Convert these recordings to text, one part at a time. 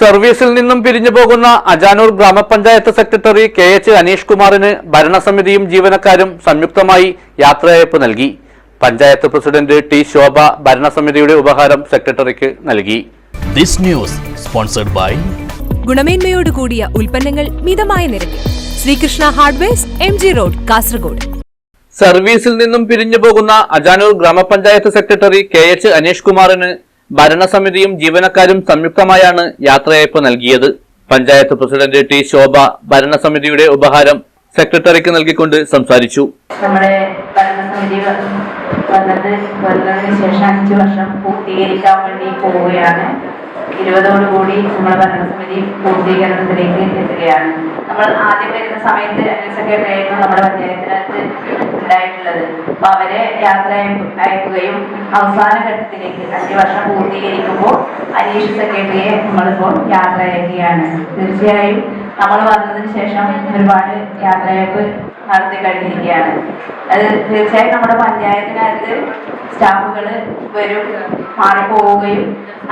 സർവീസിൽ നിന്നും പിരിഞ്ഞു പോകുന്ന അജാനൂർ ഗ്രാമപഞ്ചായത്ത് സെക്രട്ടറി കെ എച്ച് അനീഷ് കുമാറിന് ഭരണസമിതിയും ജീവനക്കാരും സംയുക്തമായി യാത്രയയപ്പ് നൽകി. പഞ്ചായത്ത് പ്രസിഡന്റ് ടി ശോഭ ഭരണസമിതിയുടെ ഉപഹാരം സെക്രട്ടറിക്ക് നൽകി. ദിസ് ന്യൂസ് സ്പോൺസർഡ് ബൈ ഗുണമേന്മയോട് കൂടിയ ഉൽപ്പന്നങ്ങൾ മിതമായ നിരക്കിൽ. Sreekrishna hardwares M G road Kasaragod. സർവീസിൽ നിന്നും പിരിഞ്ഞു പോകുന്ന അജാനൂർ ഗ്രാമപഞ്ചായത്ത് സെക്രട്ടറി കെ എച്ച് അനീഷ് കുമാറിന് ഭരണസമിതിയും ജീവനക്കാരും സംയുക്തമായാണ് യാത്രയയപ്പ് നൽകിയത്. പഞ്ചായത്ത് പ്രസിഡന്റ് ടി ശോഭ ഭരണസമിതിയുടെ ഉപഹാരം സെക്രട്ടറിക്ക് നൽകിക്കൊണ്ട് സംസാരിച്ചു. നമ്മുടെ ഭരണസമിതി വന്നത് വന്നതിന് ശേഷം അഞ്ചു വർഷം പൂർത്തീകരിക്കാൻ വേണ്ടി പോവുകയാണ്. ഇരുപതോടുകൂടി നമ്മുടെ ഭരണസമിതി പൂർത്തീകരണത്തിലേക്ക് എത്തുകയാണ്. നമ്മൾ ആദ്യം വരുന്ന സമയത്ത് സെക്രട്ടറി ആയിരുന്നു നമ്മുടെ പഞ്ചായത്തിനകത്ത് ഉണ്ടായിട്ടുള്ളത്. അപ്പൊ അവരെ യാത്ര അയക്കുകയും അവസാന ഘട്ടത്തിലേക്ക് അഞ്ചു വർഷം പൂർത്തീകരിക്കുമ്പോൾ അനീഷ് സെക്രട്ടറിയെ നമ്മളിപ്പോൾ യാത്ര അയക്കുകയാണ്. തീർച്ചയായും നമ്മൾ വന്നതിന് ശേഷം ഒരുപാട് യാത്രയയപ്പ് നടത്തി കഴിഞ്ഞിരിക്കുകയാണ്. അത് തീർച്ചയായും നമ്മുടെ പഞ്ചായത്തിനകത്ത് സ്റ്റാഫുകൾ വരും മാറിപ്പോവുകയും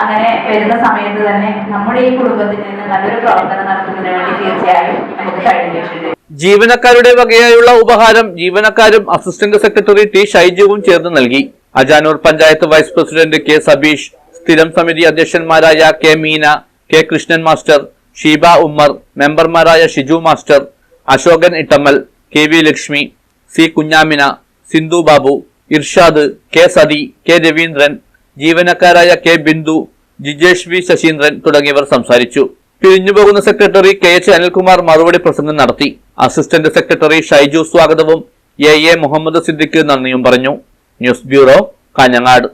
അങ്ങനെ വരുന്ന സമയത്ത് തന്നെ നമ്മുടെ ഈ കുടുംബത്തിൽ നിന്ന് നല്ലൊരു പ്രവർത്തനം നടത്തുന്നതിന് വേണ്ടി തീർച്ചയായും നമുക്ക് കഴിഞ്ഞിട്ടുണ്ട്. ജീവനക്കാരുടെ വകയായുള്ള ഉപഹാരം ജീവനക്കാരും അസിസ്റ്റന്റ് സെക്രട്ടറി ടി ഷൈജുവും ചേർന്ന് നൽകി. Ajanur panchayat vice president K Sabeesh സ്ഥിരം സമിതി അധ്യക്ഷന്മാരായ K Meena K Krishnan master Sheeba Ummar മെമ്പർമാരായ Shiju master Ashokan Ittammal K V Lakshmi C Kunjamina Sindhu Babu Irshad K Sathi K Raveendran ജീവനക്കാരായ K Bindu Jijesh V Sasheendran തുടങ്ങിയവർ സംസാരിച്ചു. പിരിഞ്ഞുപോകുന്ന secretary K H Anilkumar മറുപടി പ്രസംഗം നടത്തി. Assistant secretary Shaiju സ്വാഗതവും എ എ മുഹമ്മദ് സിദ്ദിഖ് നന്ദിയും പറഞ്ഞു. News bureau Kanhangad.